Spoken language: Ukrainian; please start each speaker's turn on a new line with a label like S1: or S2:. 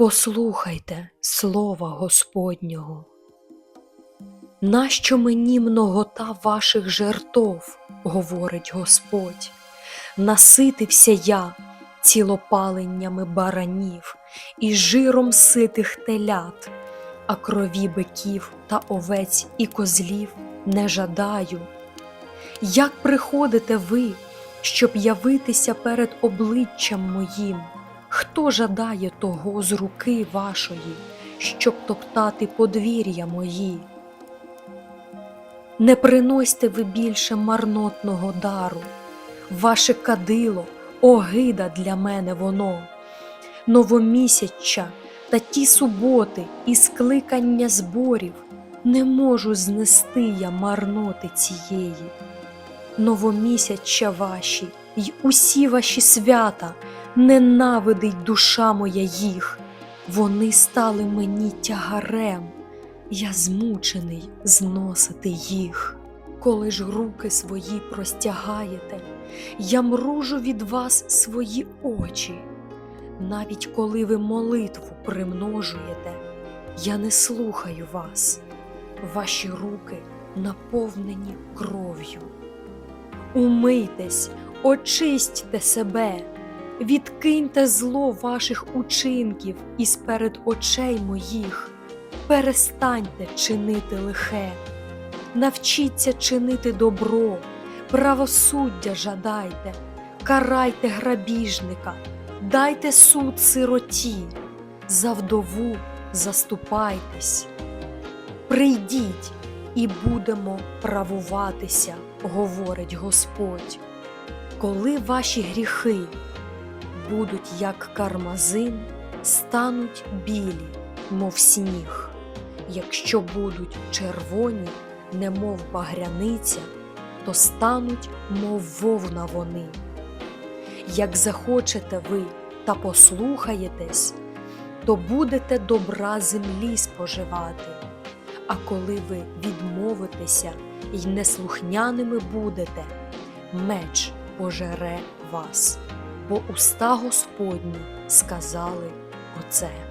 S1: Послухайте слова Господнього. Нащо мені многота ваших жертов, говорить Господь, наситився я цілопаленнями баранів і жиром ситих телят, а крові биків та овець і козлів не жадаю. Як приходите ви, щоб явитися перед обличчям моїм? Хто жадає того з руки вашої, щоб топтати подвір'я мої? Не приносьте ви більше марнотного дару, ваше кадило, огида для мене воно, новомісяча та ті суботи і скликання зборів не можу знести я марноти цієї. Новомісяча ваші й усі ваші свята ненавидить душа моя їх, вони стали мені тягарем, я змучений зносити їх. Коли ж руки свої простягаєте, я мружу від вас свої очі. Навіть коли ви молитву примножуєте, я не слухаю вас, ваші руки наповнені кров'ю. Умийтесь, очистьте себе, відкиньте зло ваших учинків із перед очей моїх, перестаньте чинити лихе, навчіться чинити добро, правосуддя жадайте, карайте грабіжника, дайте суд сироті, за вдову заступайтесь. Прийдіть і будемо правуватися, говорить Господь. Коли ваші гріхи будуть як кармазин, стануть білі, мов сніг, якщо будуть червоні, немов багряниця, то стануть, мов вовна вони. Як захочете ви та послухаєтесь, то будете добра землі споживати. А коли ви відмовитеся й неслухняними будете, меч пожере вас, бо уста Господні сказали оце.